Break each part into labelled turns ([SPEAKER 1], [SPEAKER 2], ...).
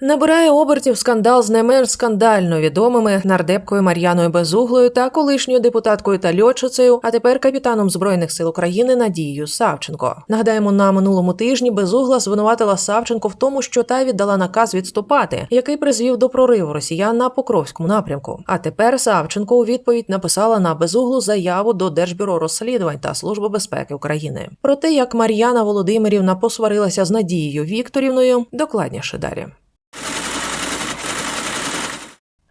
[SPEAKER 1] Набирає обертів скандал з не менш скандально відомими нардепкою Мар'яною Безуглою та колишньою депутаткою та льотчицею, а тепер капітаном збройних сил України Надією Савченко. Нагадаємо, на минулому тижні Безугла звинуватила Савченко в тому, що та віддала наказ відступати, який призвів до прориву росіян на Покровському напрямку. А тепер Савченко у відповідь написала на Безуглу заяву до Держбюро розслідувань та Служби безпеки України. Про те, як Мар'яна Володимирівна посварилася з Надією Вікторівною, докладніше далі.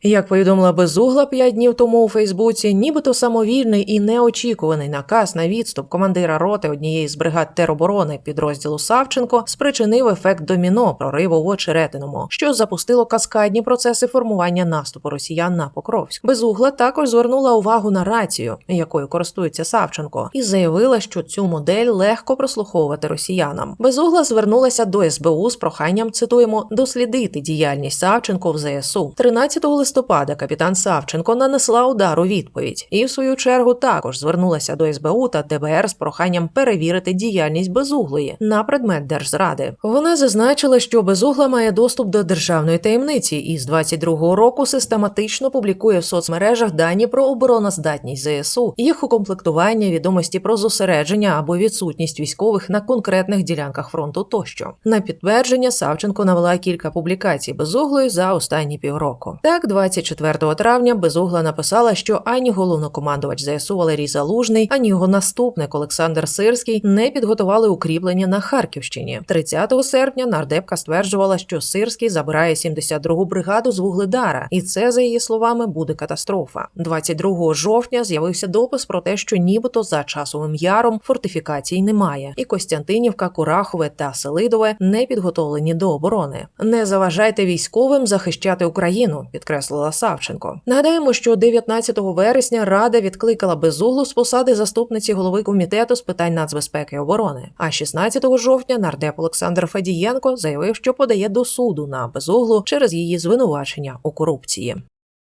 [SPEAKER 1] Як повідомила Безугла п'ять днів тому у Фейсбуці, нібито самовільний і неочікуваний наказ на відступ командира роти однієї з бригад тероборони підрозділу Савченко спричинив ефект доміно прориву в очеретиному, що запустило каскадні процеси формування наступу росіян на Покровськ. Безугла також звернула увагу на рацію, якою користується Савченко, і заявила, що цю модель легко прослуховувати росіянам. Безугла звернулася до СБУ з проханням цитуємо дослідити діяльність Савченко в ЗСУ 13 листопада. Капітан Савченко нанесла удар у відповідь, і в свою чергу також звернулася до СБУ та ДБР з проханням перевірити діяльність безуглої на предмет держзради. Вона зазначила, що безугла має доступ до державної таємниці і з 22-го року систематично публікує в соцмережах дані про обороноздатність ЗСУ, їх укомплектування, відомості про зосередження або відсутність військових на конкретних ділянках фронту тощо. На підтвердження Савченко навела кілька публікацій безуглої за останні півроку. Так, 24 травня безугла написала, що ані головнокомандувач ЗСУ Валерій Залужний, ані його наступник Олександр Сирський не підготували укріплення на Харківщині. 30 серпня нардепка стверджувала, що Сирський забирає 72-гу бригаду з Вугледара, і це, за її словами, буде катастрофа. 22 жовтня з'явився допис про те, що нібито за часовим яром фортифікацій немає, і Костянтинівка, Курахове та Селидове не підготовлені до оборони. Не заважайте військовим захищати Україну, підкреслила Савченко. Нагадаємо, що 19 вересня Рада відкликала безуглу з посади заступниці голови комітету з питань нацбезпеки і оборони. А 16 жовтня нардеп Олександр Федієнко заявив, що подає до суду на безуглу через її звинувачення у корупції.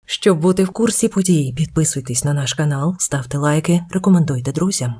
[SPEAKER 1] Щоб бути в курсі подій, підписуйтесь на наш канал, ставте лайки, рекомендуйте друзям.